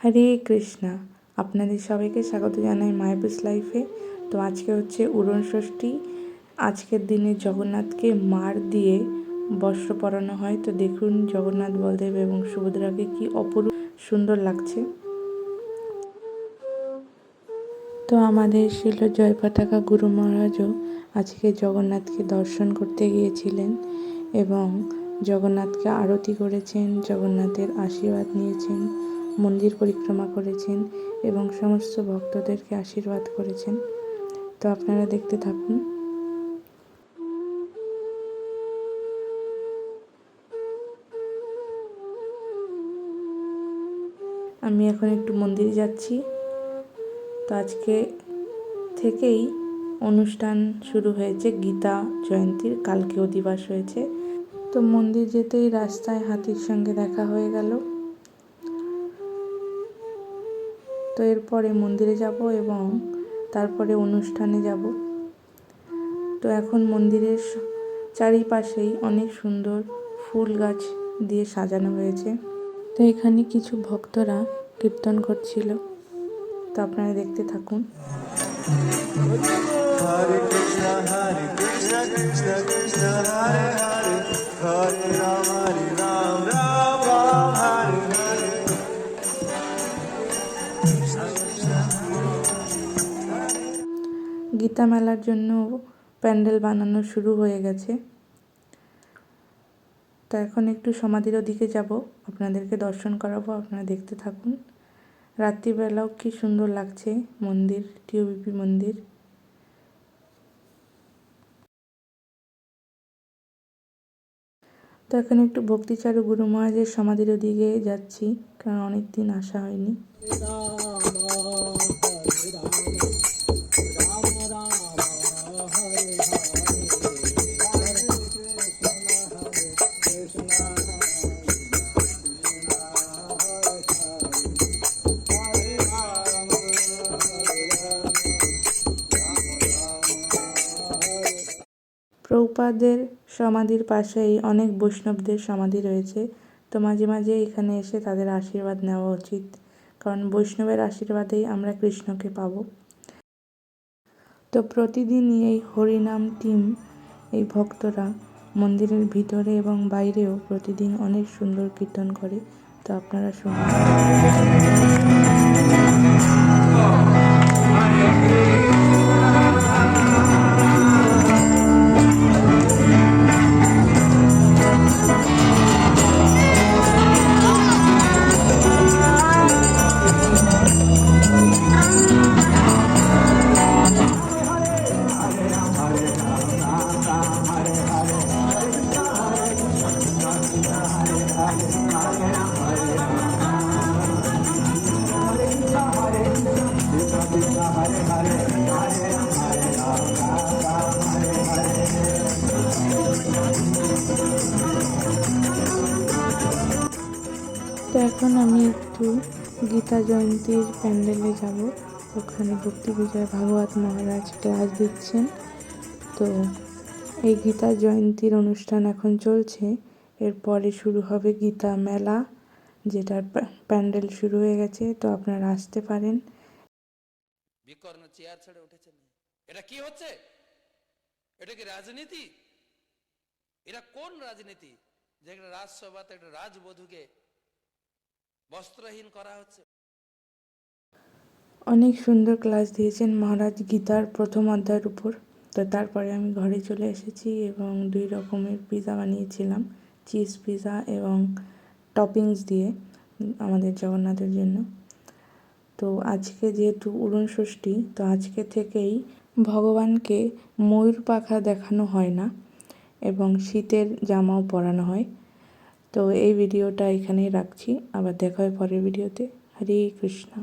হরে কৃষ্ণা। আপনাদের সবাইকে স্বাগত জানাই মায়াপুস লাইফে তো আজকে হচ্ছে উড়ন ষষ্ঠী। আজকের দিনে জগন্নাথকে মার দিয়ে বস্ত্র পরানো হয়। তো দেখুন জগন্নাথ বলদেব এবং সুভদ্রাকে কি অপরূপ সুন্দর লাগছে। তো আমাদের শিল জয় পতাকা গুরু মহারাজও আজকে জগন্নাথকে দর্শন করতে গিয়েছিলেন এবং জগন্নাথকে আরতি করেছেন, জগন্নাথের আশীর্বাদ নিয়েছেন। মন্দির পরিক্রমা করেছেন এবং সমস্ত ভক্তদেরকে আশীর্বাদ করেছেন। তো আপনারা দেখতে থাকুন। আমি এখন একটু মন্দিরে যাচ্ছি। তো আজকে থেকেই অনুষ্ঠান শুরু হয়েছে গীতা জয়ন্তীর। কালকে অধিবাস হয়েছে। তো মন্দির যেতেই রাস্তায় হাতির সঙ্গে দেখা হয়ে গেল। তো এরপরে মন্দিরে যাব এবং তারপরে অনুষ্ঠানে যাব। তো এখন মন্দিরের চারিপাশেই অনেক সুন্দর ফুল গাছ দিয়ে সাজানো হয়েছে। তো এখানে কিছু ভক্তরা কীর্তন করছিল। তো আপনারা দেখতে থাকুন। Hare Krishna, Hare Krishna, Krishna Krishna, Hare Hare, Gita মেলার জন্য প্যান্ডেল বানানো শুরু হয়ে গেছে। তো এখন একটু সমাধির ওদিকে যাব। আপনাদেরকে দর্শন করাবো, আপনারা দেখতে থাকুন। রাত্রিবেলাও কি সুন্দর লাগছে মন্দির টিওবিপি মন্দির। তো এখন একটু ভক্তিচারু গুরু মহারাজের সমাধির ওদিকে যাচ্ছি, কারণ অনেক দিন আসা হয়নি। প্রভুপাদের সমাধির পাশেই অনেক বৈষ্ণবদের সমাধি রয়েছে। তো মাঝে মাঝে এখানে এসে তাদের আশীর্বাদ নেওয়া উচিত, কারণ বৈষ্ণবের আশীর্বাদেই আমরা কৃষ্ণকে পাব। তো প্রতিদিনই এই হরিনাম টিম, এই ভক্তরা মন্দিরের ভিতরে এবং বাইরেও প্রতিদিন অনেক সুন্দর কীর্তন করে। তো আপনারা শুনুন। তো এখন আমি একটু গীতা জয়ন্তীর প্যান্ডেলে যাব। ওখানে ভক্তি বিজয় ভাগবত মহারাজ ক্লাস দিচ্ছেন। তো এই গীতা জয়ন্তীর অনুষ্ঠান এখন চলছে। এরপরে শুরু হবে গীতা মেলা, যেটার প্যা- প্যান্ডেল শুরু হয়ে গেছে। তো আপনারা আসতে পারেন। বিকর্ণ চেয়ার ছেড়ে উঠেছেন এটা কি হচ্ছে? এটা কি রাজনীতি? এটা কোন রাজনীতি? যে একটা রাজসভাতে একটা রাজবধূকে বস্ত্রহীন করা হচ্ছে। অনেক সুন্দর ক্লাস দিয়েছেন মহারাজ গীতার প্রথম অধ্যায়ের উপর। তো তারপরে আমি ঘরে চলে এসেছি এবং দুই রকমের পিৎজা বানিয়েছিলাম, চিজ পিৎজা এবং টপিংস দিয়ে আমাদের জগন্নাথের জন্য। তো আজকে যেহেতু উড়ন ষষ্ঠী, তো আজকে থেকেই ভগবানকে ময়ূর পাখা দেখানো হয় না এবং শীতের জামাও পরানো হয়। তো এই ভিডিওটা এখানেই রাখছি। আবার দেখা হয় পরের ভিডিওতে। হরে কৃষ্ণা।